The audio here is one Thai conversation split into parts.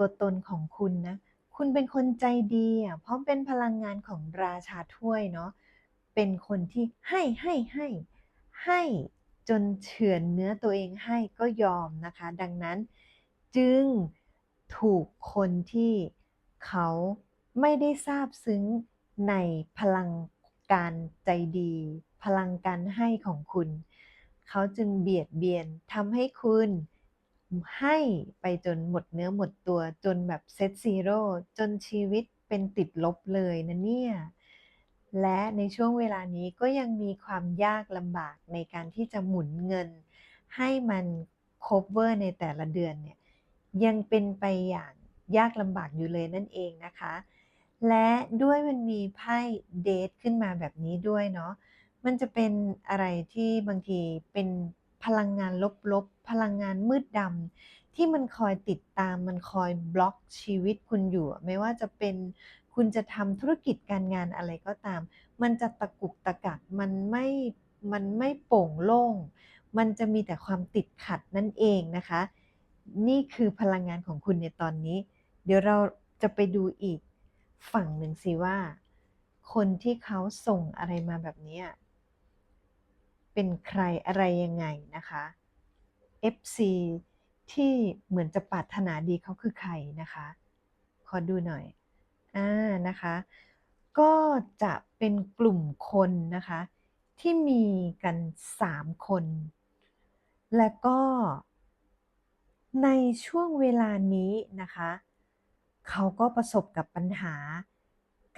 ตัวตนของคุณนะ คุณเป็นคนใจดีอะเพราะเป็นพลังงานของราชาถ้วยเนาะเป็นคนที่ให้ให้ให้ให้จนเฉือนเนื้อตัวเองให้ก็ยอมนะคะ ดังนั้นจึงถูกคนที่เขาไม่ได้ซาบซึ้งในพลังการใจดี พลังการให้ของคุณ เขาจึงเบียดเบียนทำให้คุณ ให้ไปจนหมดเนื้อหมดตัวจนแบบเซตซีโร่จนชีวิตเป็นติดลบเลยนะเนี่ย และในช่วงเวลานี้ก็ยังมีความยากลำบากในการที่จะหมุนเงิน ให้มัน cover ในแต่ละเดือนเนี่ยยังเป็นไปอย่างยากลำบากอยู่เลยนั่นเองนะคะ และด้วยมันมีไพ่เดทขึ้นมาแบบนี้ด้วยเนาะมันจะเป็นอะไรที่บางทีเป็น พลังงานลบๆ พลังงานมืดดำที่มันคอยติดตามมันคอยบล็อกชีวิตคุณอยู่ ไม่ว่าจะเป็นคุณจะทำธุรกิจการงานอะไรก็ตาม มันจะตะกุกตะกักมันไม่มันไม่โปร่งโล่ง มันจะมีแต่ความติดขัดนั่นเองนะคะ นี่คือพลังงานของคุณในตอนนี้ เดี๋ยวเราจะไปดูอีกฝั่งหนึ่งสิว่า คนที่เขาส่งอะไรมาแบบนี้ เป็นใครอะไรยังไงนะคะ FC ที่เหมือนจะปรารถนาดีเขาคือใครนะคะ ขอดูหน่อย อ่า นะคะ ก็จะเป็นกลุ่มคนนะคะ ที่มีกัน 3 คน และก็ในช่วงเวลานี้นะคะ เขาก็ประสบกับปัญหา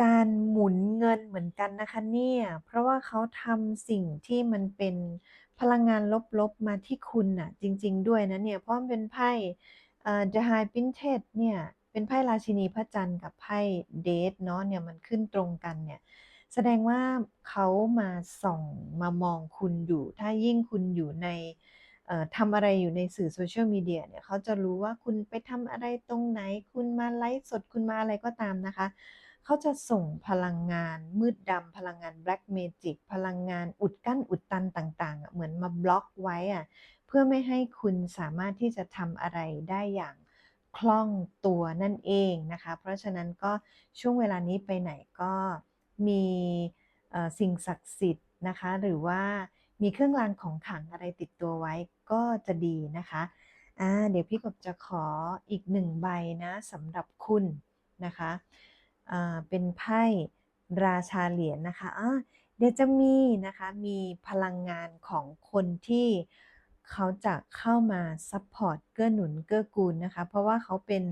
การหมุนเงินเหมือนกันนะคะเนี่ย เพราะว่าเขาทำสิ่งที่มันเป็นพลังงานลบๆมาที่คุณน่ะ จริง ๆ ด้วยนะเนี่ย เพราะมันเป็นไพ่เอ่อ The High Priestess เนี่ย เป็นไพ่ราชินีพระจันทร์กับไพ่ Death เนาะเนี่ยมันขึ้นตรงกันเนี่ย แสดงว่าเขามาส่องมามองคุณอยู่ ถ้ายิ่งคุณอยู่ในทำอะไรอยู่ในสื่อ Social Media เนี่ยเขาจะรู้ว่าคุณไปทำอะไรตรงไหน คุณมาไลฟ์สดคุณมาอะไรก็ตามนะคะ เขาจะส่งพลังงานมืดดำพลังงาน Black Magic พลังงานอุดกั้นอุดตันต่างๆอะเหมือนมาบล็อกไว้อะเพื่อไม่ให้คุณสามารถที่จะทำอะไรได้อย่างคล่องตัวนั่นเองนะคะ เพราะฉะนั้นก็ช่วงเวลานี้ไปไหนก็มีสิ่งศักดิ์สิทธิ์นะคะ หรือว่ามีเครื่องรางของขลังอะไรติดตัวไว้ก็จะดีนะคะเดี๋ยวพี่กบจะขออีก1ใบนะสำหรับคุณนะคะ เป็นไพ่ราชาเหรียญนะคะเดี๋ยวจะมีนะคะมีพลังงานของคนที่เขาจะเข้ามาซัพพอร์ตเกื้อหนุนเกื้อกูลนะคะ เพราะว่าเขาเป็น